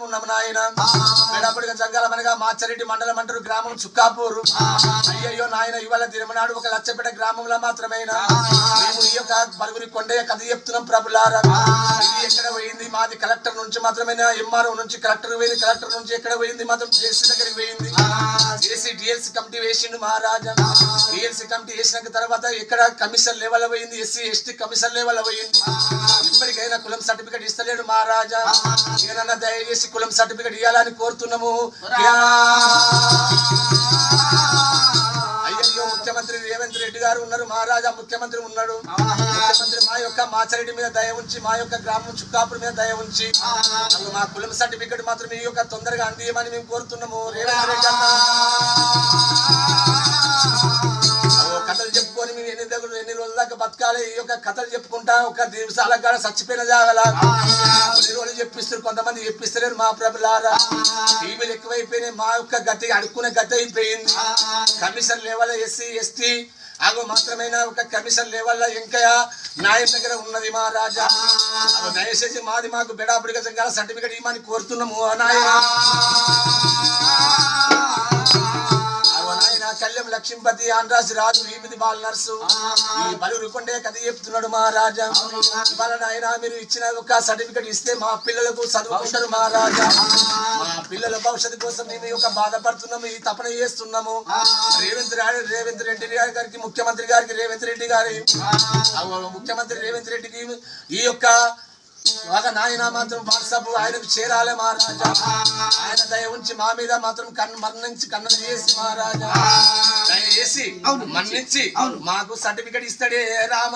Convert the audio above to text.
ఉన్నాము నాయన మెడపడిగా జంగాలమనగా మాచరెడ్డి మండలం అంటారు గ్రామం చుక్కాపూరు. అయ్యయ్యో నాయన ఇవాళ తిరుమనాడు ఒక లచ్చపేట గ్రామంలో మాత్రమేనా? మేము ఈ యొక్క బలుగురి కొండయ్య కథ చెప్తున్నాం ప్రభులారా. ఇది ఎక్కడ పోయింది? మాది కలెక్టర్ నుంచి మాత్రమేనా? ఎంఆర్ఓ నుంచి కలెక్టర్ పోయింది. కలెక్టర్ నుంచి ఎక్కడ పోయింది? మాత్రం జేసీ దగ్గరికి పోయింది. జేసీ డిఎల్సీ కమిటీ వేసిండు మహారాజా. డిఎల్సీ కమిటీ వేసిన తర్వాత ఎక్కడ కమిషన్ లెవెల్ పోయింది? ఎస్సీ ఎస్టీ కమిషన్ లెవెల్ పోయింది? ఇప్పటికైనా కులం సర్టిఫికేట్ ఇస్తలేడు మహారాజా. ఏదన్నా దయచేసి కులం సర్టిఫికేట్ ఇవ్వాలని కోరుతున్నాము. అయ్యయ్యో ముఖ్యమంత్రి రేవంత్ రెడ్డి గారు ఉన్నారు. మహారాజా ముఖ్యమంత్రి ఉన్నాడు. ముఖ్యమంత్రి మా యొక్క మాచరెడ్డి మీద దయ ఉంచి మా యొక్క గ్రామం చుక్కాపురం మీద దయ ఉంచి మా కులం సర్టిఫికేట్ మాత్రం ఈ యొక్క తొందరగా అందియమని మేము కోరుతున్నాము. రేవంత్ రెడ్డి అన్న. బతకాలి ఈ యొక్క కథలు చెప్పుకుంటా ఒక దివసాల కాడ చచ్చిపోయిన జాగల. రోజులు చెప్పిస్తారు కొంతమంది చెప్పిస్తలేరు మా ప్రభులారా. టీవీలు ఎక్కువైపోయినాయి మా యొక్క గతి అడుక్కునే గతి అయిపోయింది. కమిషన్ లెవెల్ ఎస్సీ ఎస్టీ అగో మాత్రమైన ఒక కమిషన్ లెవెల్ ఇంకా న్యాయం దగ్గర ఉన్నది మా రాజా. దయచేసి మాది మాకు బెడాబుడిగా సర్టిఫికేట్ ఇవ్వమని కోరుతున్నాము నాయన. లక్ష్మీపతి ఆంధ్రాసి రాజు వీమిది బాల నర్సు. ఈ బలురు కొండే కథ చెప్తున్నాడు మహారాజా. ఇవాళ నాయన మీరు ఇచ్చిన ఒక సర్టిఫికెట్ ఇస్తే మా పిల్లలకు చదువుకుంటారు మహారాజా. మా పిల్లల భవిష్యత్తు కోసం మేము యొక్క బాధపడుతున్నాము ఈ తపన చేస్తున్నాము. రేవంత్ రెడ్డి రేవంత్ రెడ్డి గారి గారికి ముఖ్యమంత్రి గారికి రేవంత్ రెడ్డి గారి ముఖ్యమంత్రి రేవంత్ రెడ్డికి ఈ యొక్క ఒక నాయన మాత్రం వాట్సాప్ ఆయనకు చేరాలి మహారాజా. ఆయన దయ ఉంచి మా మీద మాత్రం కన్ను మరణించి కన్ను చేసి మహారాజా. చేసి మన్నించి మాకు సర్టిఫికెట్ ఇస్తాడే రామ.